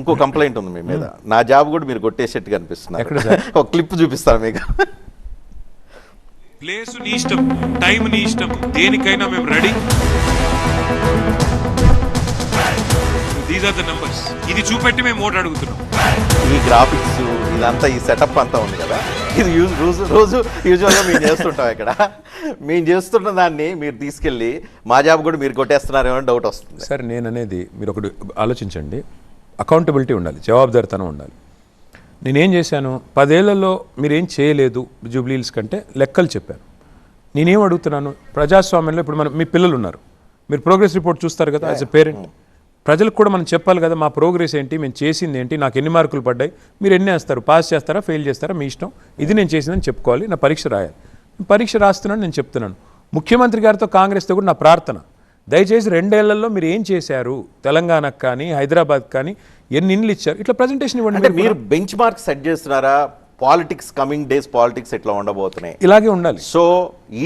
ఇంకో కంప్లైంట్ ఉంది మీ మీద. నా జాబ్ కూడా మీరు కొట్టేసేట్టుగా అనిపిస్తున్నారు ఎక్కడ సార్? ఒక క్లిప్ చూపిస్తాను మీకు. ప్లేస్ నీ ఇష్టం టైం నీ ఇష్టం దేనికైనా మేము ready. These are the numbers ఇది చూపెట్టి మేము ఓటు అడుగుతున్నాం. ఈ గ్రాఫిక్స్ ఇదంతా ఈ సెటప్ అంతా ఉంది కదా. ఇది యూజ్ రోజు రోజు యూజువల్గా మేము చేస్తుంటాం ఇక్కడ. మేము చేస్తున్న దాన్ని మీరు తీసుకెళ్ళి మా జాబ్ కూడా మీరు కొట్టేస్తున్నారేమో అని డౌట్ వస్తుంది. సార్ నేను అనేది మీరు ఒకటి ఆలోచించండి. అకౌంటబిలిటీ ఉండాలి జవాబుదారితనం ఉండాలి. నేనేం చేశాను? పదేళ్ళలో మీరేం చేయలేదు జూబ్లీల్స్ కంటే లెక్కలు చెప్పాను. నేనేం అడుగుతున్నాను? ప్రజాస్వామ్యంలో ఇప్పుడు మనం మీ పిల్లలు ఉన్నారు మీరు ప్రోగ్రెస్ రిపోర్ట్ చూస్తారు కదా యాజ్ ఎ పేరెంట్ ప్రజలకు కూడా మనం చెప్పాలి కదా మా ప్రోగ్రెస్ ఏంటి మేము చేసింది ఏంటి నాకు ఎన్ని మార్కులు పడ్డాయి మీరు ఎన్ని వేస్తారు పాస్ చేస్తారా ఫెయిల్ చేస్తారా మీ ఇష్టం? ఇది నేను చేసిందని చెప్పుకోవాలి నా పరీక్ష రాయాలి. పరీక్ష రాస్తున్నాను నేను చెప్తున్నాను. ముఖ్యమంత్రి గారితో కాంగ్రెస్తో కూడా నా ప్రార్థన. దయచేసి రెండేళ్ళలో మీరు ఏం చేశారు? తెలంగాణకు కానీ హైదరాబాద్ కానీ ఎన్ని ఇండ్లు ఇచ్చారు? ఇట్లా ప్రజెంటేషన్ ఇవ్వండి అంటే మీరు బెంచ్ మార్క్ సెట్ చేస్తున్నారా? పాలిటిక్స్ కమింగ్ డేస్ పాలిటిక్స్ ఎట్లా ఉండబోతున్నాయి? ఇలాగే ఉండాలి. సో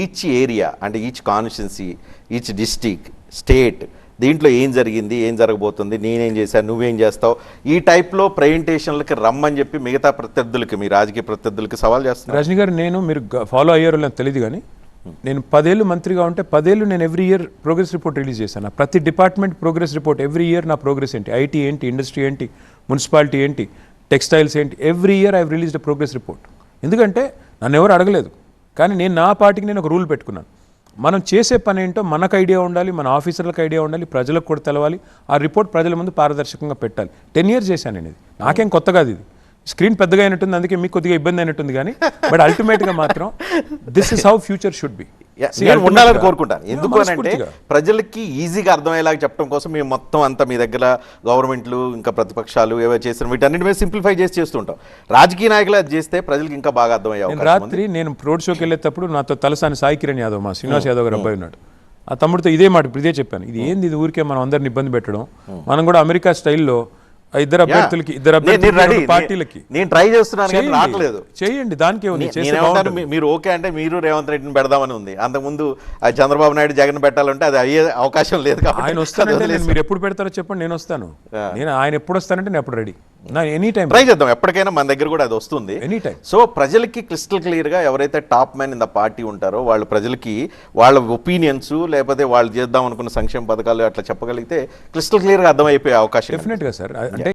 ఈచ్ ఏరియా అంటే each constituency each district state దీంట్లో ఏం జరిగింది ఏం జరగబోతుంది నేనేం చేశాను నువ్వేం చేస్తావు? ఈ టైప్లో ప్రజెంటేషన్లకి రమ్మని చెప్పి మిగతా ప్రత్యర్థులకి మీ రాజకీయ ప్రత్యర్థులకి సవాల్ చేస్తున్నారు రజనీ గారు నేను మీరు ఫాలో అయ్యారో నాకు తెలియదు కానీ నేను పదేళ్ళు మంత్రిగా ఉంటే పదేళ్ళు నేను every year progress report release చేశాను. ప్రతి department progress report every year నా ప్రోగ్రెస్ ఏంటి? ఐటీ ఏంటి? ఇండస్ట్రీ ఏంటి? మున్సిపాలిటీ ఏంటి? టెక్స్టైల్స్ ఏంటి? Every year I released progress report ఎందుకంటే నన్ను ఎవరు అడగలేదు. కానీ నేను నా పార్టీకి నేను ఒక రూల్ పెట్టుకున్నాను. మనం చేసే పని ఏంటో మనకు ఐడియా ఉండాలి మన ఆఫీసర్లకు ఐడియా ఉండాలి ప్రజలకు కూడా తెలవాలి. ఆ రిపోర్ట్ ప్రజల ముందు పారదర్శకంగా పెట్టాలి. టెన్ ఇయర్స్ చేశాను నేను ఇది. నాకేం కొత్త కాదు ఇది. స్క్రీన్ పెద్దగా అయినట్టుంది అందుకే మీకు కొద్దిగా ఇబ్బంది అయినట్టుంది కానీ బట్ అల్టిమేట్గా మాత్రం this is how future should be నేను ఉండాలని కోరుకుంటాను. ఎందుకు అంటే ప్రజలకి ఈజీగా అర్థమయ్యేలాగా చెప్పడం కోసం మేము మొత్తం అంతా మీ దగ్గర గవర్నమెంట్లు ఇంకా ప్రతిపక్షాలు ఏవో చేసిన వీటన్నిటి మీద సింప్లిఫై చేసి చేస్తుంటాం రాజకీయ నాయకులు అది చేస్తే ప్రజలకు ఇంకా బాగా అర్థమయ్యే రాత్రి నేను రోడ్ షోకి వెళ్ళేటప్పుడు నాతో తలసాని సాయి కిరణ్ యాదవ్ మా శ్రీనివాస్ యాదవ్ గారు అబ్బాయి ఉన్నాడు. ఆ తమ్ముడితో ఇదే మాట ఇదే చెప్పాను. ఇది ఏంది ఇది ఊరికే మనం అందరిని ఇబ్బంది పెట్టడం? మనం కూడా అమెరికా స్టైల్లో ఇద్దరు అభ్యర్థులకి ఇద్దరు అభ్యర్థులకి పార్టీలకి. నేను ట్రై చేస్తున్నాను. రావట్లేదు. చేయండి. దానికే. మీ- మీరు ఓకే అంటే మీరు రేవంత్ రెడ్డిని పెడదామని ఉంది. అంతకుముందు చంద్రబాబు నాయుడు జగన్ పెట్టాలంటే అది అయ్యే అవకాశం లేదు కాబట్టి ఆయన వస్తానంటే మీరు ఎప్పుడు పెడతారో చెప్పండి నేను వస్తాను. నేను ఆయన ఎప్పుడు వస్తానంటే నేను ఎప్పుడు రెడీ. ఎనీ టైం ట్రై చేద్దాం. ఎప్పటికైనా మన దగ్గర కూడా అది వస్తుంది. ఎనీ టైం సో ప్రజలకి క్రిస్టల్ క్లియర్గా ఎవరైతే top man in the party ఉంటారో వాళ్ళు ప్రజలకి వాళ్ళ ఒపీనియన్స్ లేకపోతే వాళ్ళు చేద్దాం అనుకున్న సంక్షేమ పథకాలు అట్లా చెప్పగలిగితే క్రిస్టల్ క్లియర్గా అర్థమైపోయే అవకాశం. డెఫినెట్గా సార్ అంటే